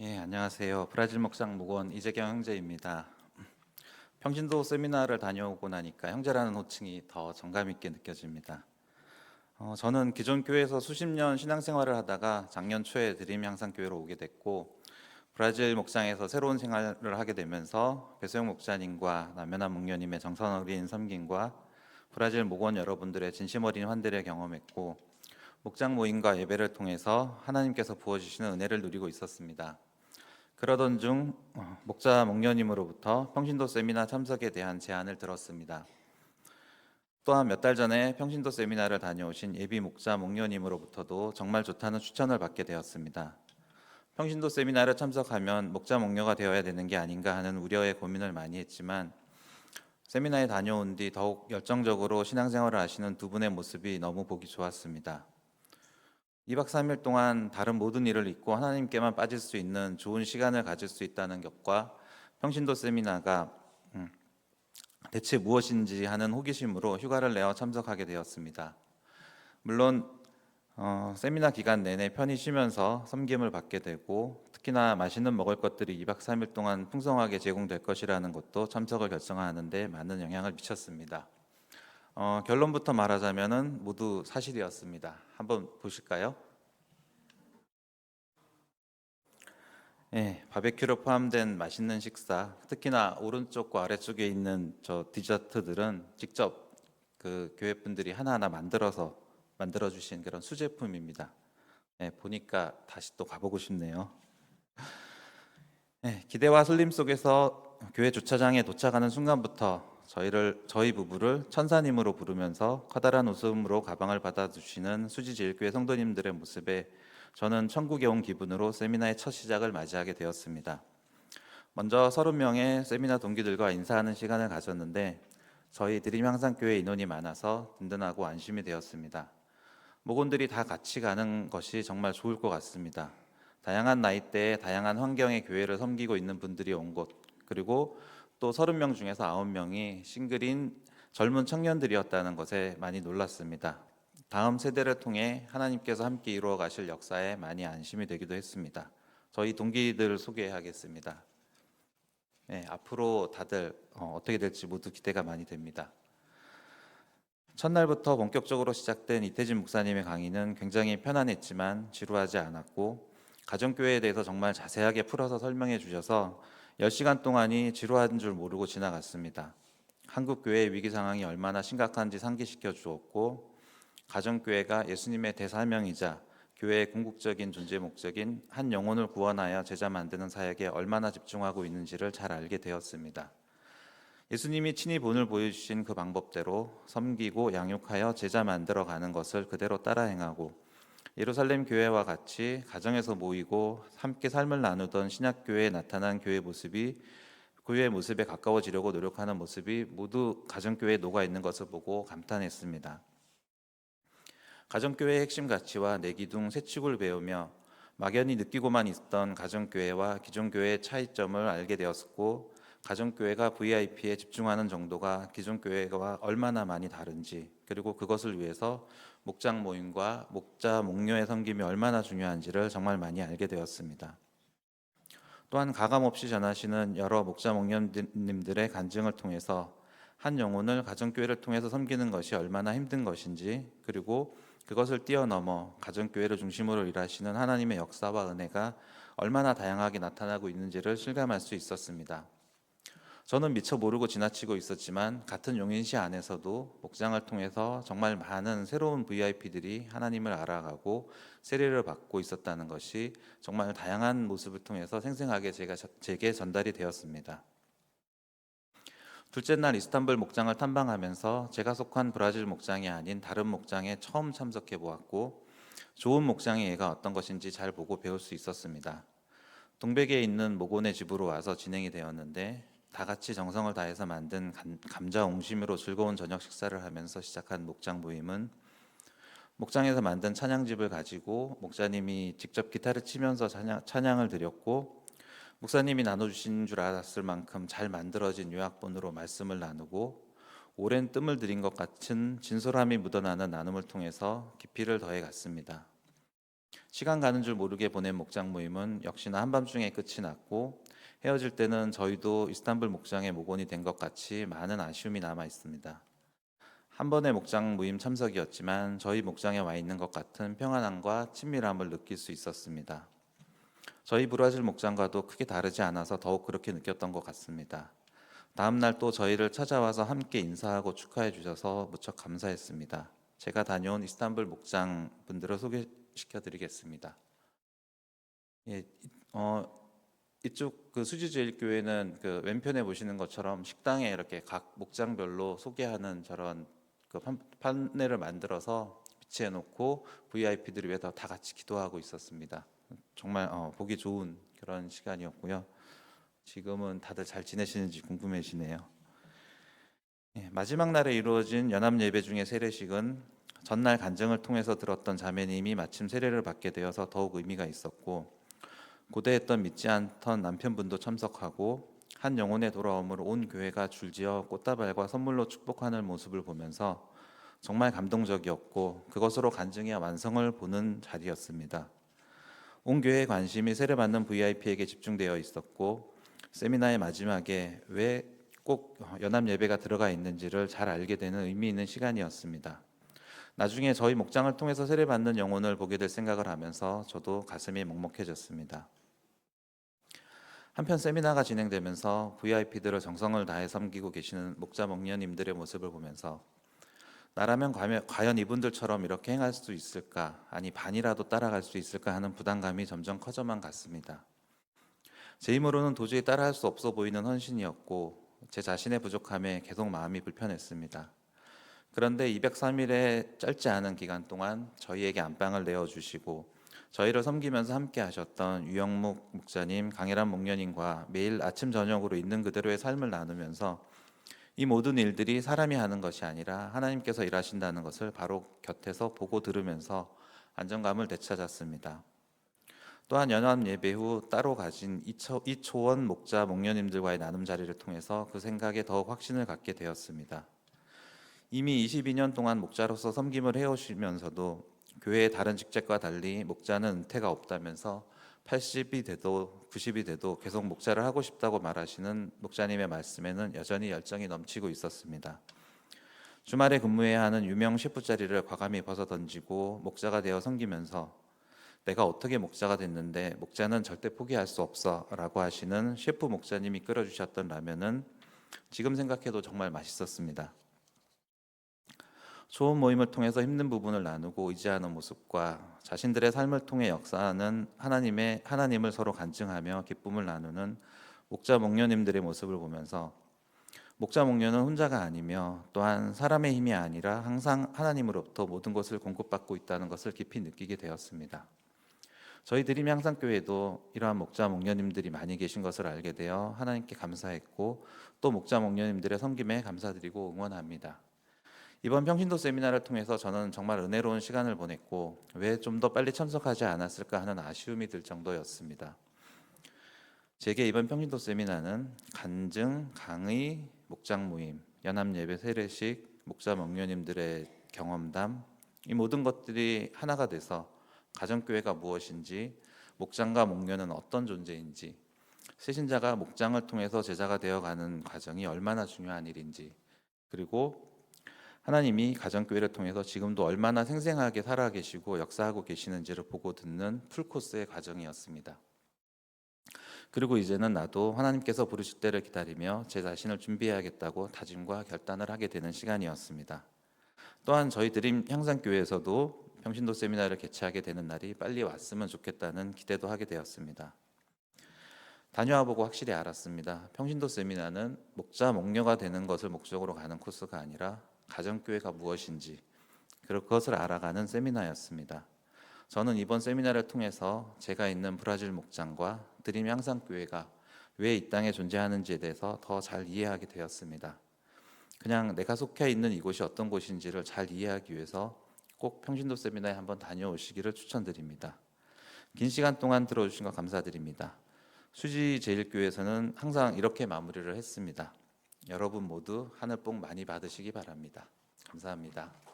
예, 안녕하세요. 브라질 목상 목원 이재경 형제입니다. 평신도 세미나를 다녀오고 나니까 형제라는 호칭이 더 정감 있게 느껴집니다. 어, 저는 기존 교회에서 수십 년 신앙생활을 하다가 작년 초에 드림 향상 교회로 오게 됐고 브라질 목장에서 새로운 생활을 하게 되면서 배소영 목자님과 남연한 목녀님의 정성 어린 섬김과 브라질 목원 여러분들의 진심 어린 환대를 경험했고 목장 모임과 예배를 통해서 하나님께서 부어주시는 은혜를 누리고 있었습니다. 그러던 중 어, 목자 목녀님으로부터 평신도 세미나 참석에 대한 제안을 들었습니다. 또한 몇 달 전에 평신도 세미나를 다녀오신 예비 목자 목녀님으로부터도 정말 좋다는 추천을 받게 되었습니다. 평신도 세미나를 참석하면 목자 목녀가 되어야 되는 게 아닌가 하는 우려에 고민을 많이 했지만 세미나에 다녀온 뒤 더욱 열정적으로 신앙생활을 하시는 두 분의 모습이 너무 보기 좋았습니다. 2박 3일 동안 다른 모든 일을 잊고 하나님께만 빠질 수 있는 좋은 시간을 가질 수 있다는 것과 평신도 세미나가 음, 대체 무엇인지 하는 호기심으로 휴가를 내어 참석하게 되었습니다. 물론 어, 세미나 기간 내내 편히 쉬면서 섬김을 받게 되고 특히나 맛있는 먹을 것들이 2박 3일 동안 풍성하게 제공될 것이라는 것도 참석을 결정하는데 많은 영향을 미쳤습니다. 어, 결론부터 말하자면은 모두 사실이었습니다. 한번 보실까요? 예, 바베큐로 포함된 맛있는 식사, 특히나 오른쪽과 아래쪽에 있는 저 디저트들은 직접 그 교회 분들이 하나하나 만들어서 만들어 주신 그런 수제품입니다. 예, 보니까 다시 또 가보고 싶네요. 예, 기대와 설렘 속에서 교회 주차장에 도착하는 순간부터 저희를 저희 부부를 천사님으로 부르면서 커다란 웃음으로 가방을 받아주시는 수지제일교회 성도님들의 모습에 저는 천국에 온 기분으로 세미나의 첫 시작을 맞이하게 되었습니다. 먼저 30명의 세미나 동기들과 인사하는 시간을 가졌는데 저희 드림 향상교회 인원이 많아서 든든하고 안심이 되었습니다. 목원들이 다 같이 가는 것이 정말 좋을 것 같습니다. 다양한 나이대에 다양한 환경의 교회를 섬기고 있는 분들이 온 곳, 그리고 또 30명 중에서 9명이 싱글인 젊은 청년들이었다는 것에 많이 놀랐습니다. 다음 세대를 통해 하나님께서 함께 이루어 가실 역사에 많이 안심이 되기도 했습니다. 저희 동기들 소개하겠습니다. 네, 앞으로 다들 어, 어떻게 될지 모두 기대가 많이 됩니다. 첫날부터 본격적으로 시작된 이태진 목사님의 강의는 굉장히 편안했지만 지루하지 않았고 가정교회에 대해서 정말 자세하게 풀어서 설명해 주셔서 10시간 동안이 지루한 줄 모르고 지나갔습니다. 한국 교회의 위기 상황이 얼마나 심각한지 상기시켜 주었고 가정 교회가 예수님의 대사명이자 교회의 궁극적인 존재 목적인 한 영혼을 구원하여 제자 만드는 사역에 얼마나 집중하고 있는지를 잘 알게 되었습니다. 예수님이 친히 본을 보여주신 그 방법대로 섬기고 양육하여 제자 만들어 가는 것을 그대로 따라 행하고 예루살렘 교회와 같이 가정에서 모이고 함께 삶을 나누던 신약 교회에 나타난 교회 모습이 교회의 모습에 가까워지려고 노력하는 모습이 모두 가정 교회에 녹아 있는 것을 보고 감탄했습니다. 가정 교회의 핵심 가치와 내기둥 세축을 배우며 막연히 느끼고만 있던 가정 교회와 기존 교회의 차이점을 알게 되었고 가정 교회가 VIP에 집중하는 정도가 기존 교회와 얼마나 많이 다른지 그리고 그것을 위해서 목장 모임과 목자 목녀의 섬김이 얼마나 중요한지를 정말 많이 알게 되었습니다. 또한 가감 없이 전하시는 여러 목자 목녀님들의 간증을 통해서 한 영혼을 가정교회를 통해서 섬기는 것이 얼마나 힘든 것인지 그리고 그것을 뛰어넘어 가정교회를 중심으로 일하시는 하나님의 역사와 은혜가 얼마나 다양하게 나타나고 있는지를 실감할 수 있었습니다. 저는 미처 모르고 지나치고 있었지만 같은 용인시 안에서도 목장을 통해서 정말 많은 새로운 VIP들이 하나님을 알아가고 세례를 받고 있었다는 것이 정말 다양한 모습을 통해서 생생하게 제가 제게 전달이 되었습니다. 둘째 날 이스탄불 목장을 탐방하면서 제가 속한 브라질 목장이 아닌 다른 목장에 처음 참석해 보았고 좋은 목장의 예가 어떤 것인지 잘 보고 배울 수 있었습니다. 동백에 있는 모곤의 집으로 와서 진행이 되었는데 다 같이 정성을 다해서 만든 감자 옹심으로 즐거운 저녁 식사를 하면서 시작한 목장 모임은 목장에서 만든 찬양집을 가지고 목사님이 직접 기타를 치면서 찬양, 찬양을 드렸고 목사님이 나눠주신 줄 알았을 만큼 잘 만들어진 요약본으로 말씀을 나누고 오랜 뜸을 들인 것 같은 진솔함이 묻어나는 나눔을 통해서 깊이를 더해 갔습니다. 시간 가는 줄 모르게 보낸 목장 모임은 역시나 한밤중에 끝이 났고 헤어질 때는 저희도 이스탄불 목장의 목원이 된 것 같이 많은 아쉬움이 남아 있습니다. 한 번의 목장 모임 참석이었지만 저희 목장에 와 있는 것 같은 평안함과 친밀함을 느낄 수 있었습니다. 저희 브라질 목장과도 크게 다르지 않아서 더욱 그렇게 느꼈던 것 같습니다. 다음 날 또 저희를 찾아와서 함께 인사하고 축하해 주셔서 무척 감사했습니다. 제가 다녀온 이스탄불 목장 분들을 소개시켜 드리겠습니다. 예, 이- 어, 이쪽 그 수지제일교회는 그 왼편에 보시는 것처럼 식당에 이렇게 각 목장별로 소개하는 저런 그 판- 판넬을 만들어서 비치해 놓고 VIP들을 위해서 다 같이 기도하고 있었습니다. 정말 어, 보기 좋은 그런 시간이었고요. 지금은 다들 잘 지내시는지 궁금해지네요. 예, 마지막 날에 이루어진 연합 예배 중에 세례식은 전날 간증을 통해서 들었던 자매님이 마침 세례를 받게 되어서 더욱 의미가 있었고 고대했던 믿지 않던 남편분도 참석하고 한 영혼의 돌아옴으로 온 교회가 줄지어 꽃다발과 선물로 축복하는 모습을 보면서 정말 감동적이었고 그것으로 간증의 완성을 보는 자리였습니다. 온 교회의 관심이 세례받는 VIP에게 집중되어 있었고 세미나의 마지막에 왜 꼭 연합 예배가 들어가 있는지를 잘 알게 되는 의미 있는 시간이었습니다. 나중에 저희 목장을 통해서 세례받는 영혼을 보게 될 생각을 하면서 저도 가슴이 먹먹해졌습니다. 한편 세미나가 진행되면서 VIP들을 정성을 다해 섬기고 계시는 목자 목녀님들의 모습을 보면서 나라면 과연- 이분들처럼 이렇게 행할 수 있을까 아니 반이라도 따라갈 수 있을까 하는 부담감이 점점 커져만 갔습니다. 제 힘으로는 도저히 따라할 수 없어 보이는 헌신이었고 제 자신의 부족함에 계속 마음이 불편했습니다. 그런데 203일의 짧지 않은 기간 동안 저희에게 안방을 내어 주시고 저희를 섬기면서 함께 하셨던 유영묵 목사님, 강혜란 목녀님과 매일 아침 저녁으로 있는 그대로의 삶을 나누면서 이 모든 일들이 사람이 하는 것이 아니라 하나님께서 일하신다는 것을 바로 곁에서 보고 들으면서 안정감을 되찾았습니다. 또한 연합 예배 후 따로 가진 이초, 이초원 목자 목녀님들과의 나눔 자리를 통해서 그 생각에 더욱 확신을 갖게 되었습니다. 이미 22년 동안 목자로서 섬김을 해오시면서도 교회의 다른 직책과 달리 목자는 은퇴가 없다면서 80이 돼도 90이 돼도 계속 목자를 하고 싶다고 말하시는 목자님의 말씀에는 여전히 열정이 넘치고 있었습니다. 주말에 근무해야 하는 유명 셰프 자리를 과감히 벗어 던지고 목자가 되어 섬기면서 내가 어떻게 목자가 됐는데 목자는 절대 포기할 수 없어라고 하시는 셰프 목자님이 끓여주셨던 라면은 지금 생각해도 정말 맛있었습니다. 좋은 모임을 통해서 힘든 부분을 나누고 의지하는 모습과 자신들의 삶을 통해 역사하는 하나님의 하나님을 서로 간증하며 기쁨을 나누는 목자 목녀님들의 모습을 보면서 목자 목녀는 혼자가 아니며 또한 사람의 힘이 아니라 항상 하나님으로부터 모든 것을 공급받고 있다는 것을 깊이 느끼게 되었습니다. 저희 드림 향상 교회도 이러한 목자 목녀님들이 많이 계신 것을 알게 되어 하나님께 감사했고 또 목자 목녀님들의 섬김에 감사드리고 응원합니다. 이번 평신도 세미나를 통해서 저는 정말 은혜로운 시간을 보냈고 왜 좀 더 빨리 참석하지 않았을까 하는 아쉬움이 들 정도였습니다. 제게 이번 평신도 세미나는 간증, 강의, 목장 모임, 연합 예배 세례식, 목자 목녀님들의 경험담 이 모든 것들이 하나가 돼서 가정교회가 무엇인지, 목장과 목녀는 어떤 존재인지, 세신자가 목장을 통해서 제자가 되어가는 과정이 얼마나 중요한 일인지, 그리고 하나님이 가정교회를 통해서 지금도 얼마나 생생하게 살아계시고 역사하고 계시는지를 보고 듣는 풀코스의 과정이었습니다. 그리고 이제는 나도 하나님께서 부르실 때를 기다리며 제 자신을 준비해야겠다고 다짐과 결단을 하게 되는 시간이었습니다. 또한 저희 드림 향상교회에서도 평신도 세미나를 개최하게 되는 날이 빨리 왔으면 좋겠다는 기대도 하게 되었습니다. 다녀와 보고 확실히 알았습니다. 평신도 세미나는 목자 목녀가 되는 것을 목적으로 가는 코스가 아니라 가정교회가 무엇인지 그것을 알아가는 세미나였습니다. 저는 이번 세미나를 통해서 제가 있는 브라질 목장과 드림 향상 교회가 왜 이 땅에 존재하는지에 대해서 더 잘 이해하게 되었습니다. 그냥 내가 속해 있는 이곳이 어떤 곳인지를 잘 이해하기 위해서 꼭 평신도 세미나에 한번 다녀오시기를 추천드립니다. 긴 시간 동안 들어주신 거 감사드립니다. 수지 제일교회에서는 항상 이렇게 마무리를 했습니다. 여러분 모두 하늘 복 많이 받으시기 바랍니다. 감사합니다.